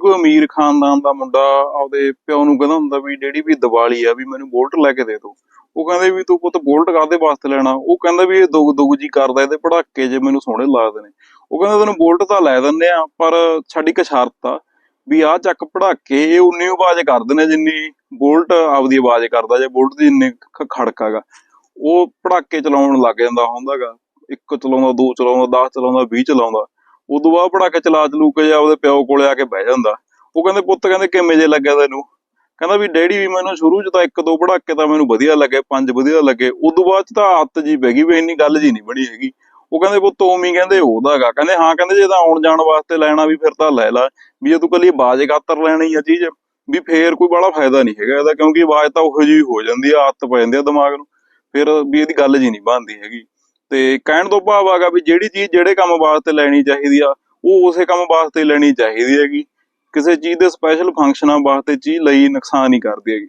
ਕੋਈ ਅਮੀਰ ਖਾਨਦਾਨ ਦਾ ਮੁੰਡਾ ਆਪਦੇ ਪਿਓ ਨੂੰ ਕਹਿੰਦਾ ਹੁੰਦਾ ਵੀ ਡੈਡੀ ਵੀ ਦੀਵਾਲੀ ਆ, ਵੀ ਮੈਨੂੰ ਬੋਲਟ ਲੈ ਕੇ ਦੇ ਦੋ। ਉਹ ਕਹਿੰਦੇ ਵੀ ਤੂੰ ਪੁੱਤ ਬੋਲਟ ਕਾਹਦੇ ਵਾਸਤੇ ਲੈਣਾ? ਉਹ ਕਹਿੰਦਾ ਵੀ ਇਹ ਦੁੱਗ ਦੁੱਗ ਜੀ ਕਰਦਾ, ਇਹਦੇ ਪੜਾਕੇ ਜੇ ਮੈਨੂੰ ਸੋਹਣੇ ਲੱਗਦੇ ਨੇ। ਉਹ ਕਹਿੰਦਾ ਤੈਨੂੰ ਬੋਲਟ ਤਾਂ ਲੈ ਦਿੰਦੇ ਆ, ਪਰ ਸਾਡੀ ਇੱਕ ਸ਼ਰਤ ਆ, ਵੀ ਆਹ ਚੱਕ ਪੜਾਕੇ, ਇਹ ਉਨੀ ਆਵਾਜ਼ ਕਰਦੇ ਨੇ ਜਿੰਨੀ ਬੋਲਟ ਆਪਦੀ ਆਵਾਜ਼ ਕਰਦਾ, ਜੇ ਬੋਲਟ ਦੀ ਇੰਨੇ ਖ- ਖੜਕਾਗਾ ਉਹ ਪੜਾਕੇ ਚਲਾਉਣ ਲੱਗ ਜਾਂਦਾ ਹੁੰਦਾਗਾ ਇੱਕ ਚਲਾਉਂਦਾ, ਦੋ ਚਲਾਉਂਦਾ 10 ਚਲਾਉਂਦਾ 20 ਚਲਾਉਂਦਾ। ਉਦੋਂ ਬਾਅਦ ਪੜਾਕੇ ਚਲਾ ਚਲੂ ਕੇ ਆਪਦੇ ਪਿਓ ਕੋਲੇ ਆ ਕੇ ਬਹਿ ਜਾਂਦਾ। ਉਹ ਕਹਿੰਦੇ, ਪੁੱਤ, ਕਹਿੰਦੇ ਕਿਵੇਂ ਜੇ ਲੱਗਿਆ ਤੈਨੂੰ? ਕਹਿੰਦਾ ਵੀ, ਡੈਡੀ ਵੀ ਮੈਨੂੰ ਸ਼ੁਰੂ ਚ ਤਾਂ ਇੱਕ ਦੋ ਪੜਾਕੇ ਤਾਂ ਮੈਨੂੰ ਵਧੀਆ ਲੱਗੇ, ਪੰਜ ਵਧੀਆ ਲੱਗੇ। ਉਦੋਂ ਬਾਅਦ ਚ ਤਾਂ ਆਦਤ ਜੀ ਪੈ ਗਈ ਵੀ ਇੰਨੀ ਗੱਲ ਜੀ ਨਹੀਂ ਬਣੀ ਹੈਗੀ। ਉਹ ਕਹਿੰਦੇ, ਪੁੱਤ ਉਮੀ ਕਹਿੰਦੇ ਉਹਦਾਗਾ ਕਹਿੰਦੇ, ਹਾਂ, ਕਹਿੰਦੇ ਜੇ ਤਾਂ ਆਉਣ ਜਾਣ ਵਾਸਤੇ ਲੈਣਾ ਵੀ ਫਿਰ ਤਾਂ ਲੈ ਲੈ। ਵੀ ਜੇ ਤੂੰ ਕੱਲੀ ਆਵਾਜ਼ ਖਾਤਰ ਲੈਣੀ ਆ ਚੀਜ਼, ਵੀ ਫੇਰ ਕੋਈ ਬੜਾ ਫਾਇਦਾ ਨਹੀਂ ਹੈਗਾ ਇਹਦਾ, ਕਿਉਂਕਿ ਆਵਾਜ਼ ਤਾਂ ਉਹੋ ਜਿਹੀ ਹੋ ਜਾਂਦੀ ਆ, ਆਦਤ ਪੈ ਜਾਂਦੀ ਆ ਦਿਮਾਗ ਨੂੰ। ਫਿਰ ਵੀ ਇਹਦੀ ਗੱਲ ਜੀ ਨਹੀਂ ਬਣਦੀ ਹੈਗੀ। ਤੇ ਕਹਿਣ ਤੋਂ ਭਾਵ ਆਗਾ ਵੀ ਜਿਹੜੀ ਚੀਜ਼ ਜਿਹੜੇ ਕੰਮ ਵਾਸਤੇ ਲੈਣੀ ਚਾਹੀਦੀ ਆ, ਉਹ ਉਸੇ ਕੰਮ ਵਾਸਤੇ ਲੈਣੀ ਚਾਹੀਦੀ ਹੈਗੀ। ਕਿਸੇ ਚੀਜ਼ ਦੇ ਸਪੈਸ਼ਲ ਫੰਕਸ਼ਨਾਂ ਵਾਸਤੇ ਚੀਜ਼ ਲਈ ਨੁਕਸਾਨ ਹੀ ਕਰਦੀ ਹੈਗੀ।